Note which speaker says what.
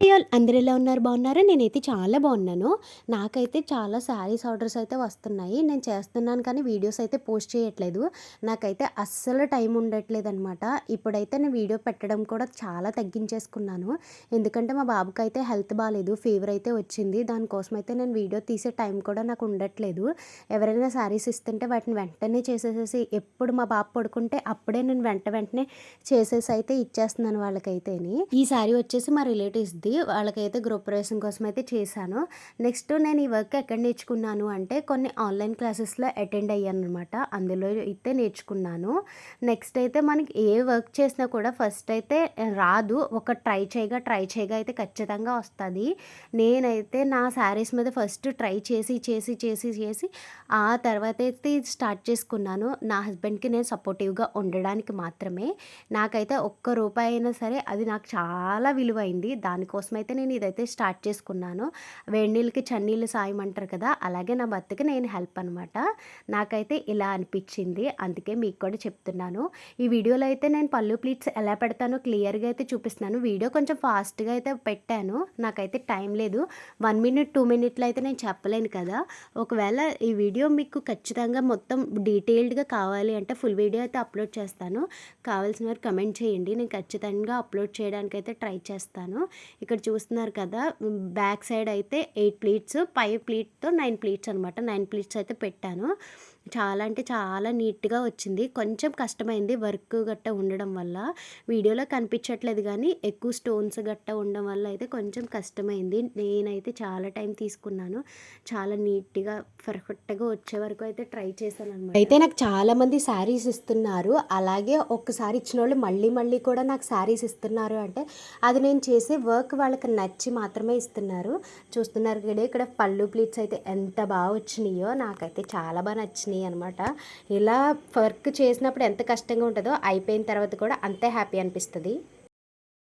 Speaker 1: Hi అందరూ ఎలా ఉన్నారు? బాగున్నారా? నేనైతే చాలా బాగున్నాను. నాకైతే చాలా శారీస్ ఆర్డర్స్ అయితే వస్తున్నాయి. నేను చేస్తున్నాను కానీ వీడియోస్ అయితే పోస్ట్ చేయట్లేదు. నాకైతే అస్సలు టైం ఉండట్లేదు అనమాట ఇప్పుడైతే నేను వీడియో పెట్టడం కూడా చాలా తగ్గించేసుకున్నాను. ఎందుకంటే మా బాబుకి అయితే హెల్త్ బాగాలేదు ఫీవర్ అయితే వచ్చింది. దానికోసం అయితే నేను వీడియో తీసే టైం కూడా నాకు ఉండట్లేదు. ఎవరైనా శారీస్ ఇస్తుంటే వాటిని వెంటనే చేసేసేసి ఎప్పుడు మా బాబు పడుకుంటే అప్పుడే నేను వెంట వెంటనే చేసేసి అయితే ఇచ్చేస్తున్నాను వాళ్ళకైతేని. ఈ శారీ వచ్చేసి మా రిలేటివ్స్ది వాళ్ళకైతే గ్రూప్ ప్రవేశం కోసం అయితే చేశాను. నెక్స్ట్ నేను ఈ వర్క్ ఎక్కడ నేర్చుకున్నాను అంటే కొన్ని ఆన్లైన్ క్లాసెస్లో అటెండ్ అయ్యాను అనమాట అందులో అయితే నేర్చుకున్నాను. నెక్స్ట్ అయితే మనకి ఏ వర్క్ చేసినా కూడా ఫస్ట్ అయితే రాదు. ఒక ట్రై చేయగా ట్రై చేయగా అయితే ఖచ్చితంగా వస్తుంది. నేనైతే నా శారీస్ మీద ఫస్ట్ ట్రై చేసి చేసి చేసి చేసి ఆ తర్వాత అయితే స్టార్ట్ చేసుకున్నాను. నా హస్బెండ్కి నేను సపోర్టివ్గా ఉండడానికి మాత్రమే. నాకైతే ఒక్క రూపాయి అయినా సరే అది నాకు చాలా విలువైంది. దానికోసం అయితే నేను ఇదైతే స్టార్ట్ చేసుకున్నాను. వేడి నీళ్ళకి చన్నీళ్ళు సాయం అంటారు కదా అలాగే నా భర్తకి నేను హెల్ప్ అనమాట నాకైతే ఇలా అనిపించింది అందుకే మీకు కూడా చెప్తున్నాను. ఈ వీడియోలో అయితే నేను పళ్ళు ప్లీట్స్ ఎలా పెడతానో క్లియర్గా అయితే చూపిస్తున్నాను. వీడియో కొంచెం ఫాస్ట్గా అయితే పెట్టాను నాకైతే టైం లేదు. వన్ మినిట్ టూ మినిట్లో అయితే నేను చెప్పలేను కదా. ఒకవేళ ఈ వీడియో మీకు ఖచ్చితంగా మొత్తం డీటెయిల్డ్గా కావాలి అంటే ఫుల్ వీడియో అయితే అప్లోడ్ చేస్తాను. కావాల్సిన వారు కమెంట్ చేయండి నేను ఖచ్చితంగా అప్లోడ్ చేయడానికి అయితే ట్రై చేస్తాను. ఇక్కడ చూస్తున్నారు కదా బ్యాక్ సైడ్ అయితే ఎయిట్ ప్లీట్స్ పై ప్లీట్తో నైన్ ప్లీట్స్ అనమాట నైన్ ప్లీట్స్ అయితే పెట్టాను. చాలా అంటే చాలా నీట్గా వచ్చింది. కొంచెం కష్టమైంది వర్క్ గట్ట ఉండడం వల్ల. వీడియోలో కనిపించట్లేదు కానీ ఎక్కువ స్టోన్స్ గట్ట ఉండడం వల్ల అయితే కొంచెం కష్టమైంది. నేనైతే చాలా టైం తీసుకున్నాను. చాలా నీట్గా పర్ఫెక్ట్గా వచ్చే వరకు అయితే ట్రై చేశాను అనమాట అయితే నాకు చాలామంది శారీస్ ఇస్తున్నారు. అలాగే ఒక్కసారి ఇచ్చిన వాళ్ళు మళ్ళీ మళ్ళీ కూడా నాకు శారీస్ ఇస్తున్నారు అంటే అది నేను చేసే వర్క్ వాళ్ళకి నచ్చి మాత్రమే ఇస్తున్నారు. చూస్తున్నారు కదా ఇక్కడ పళ్ళు ప్లీట్స్ అయితే ఎంత బాగా వచ్చినాయో నాకైతే చాలా బాగా నచ్చినాయి అనమాట ఇలా వర్క్ చేసినప్పుడు ఎంత కష్టంగా ఉంటుందో అయిపోయిన తర్వాత కూడా అంతే హ్యాపీ అనిపిస్తుంది.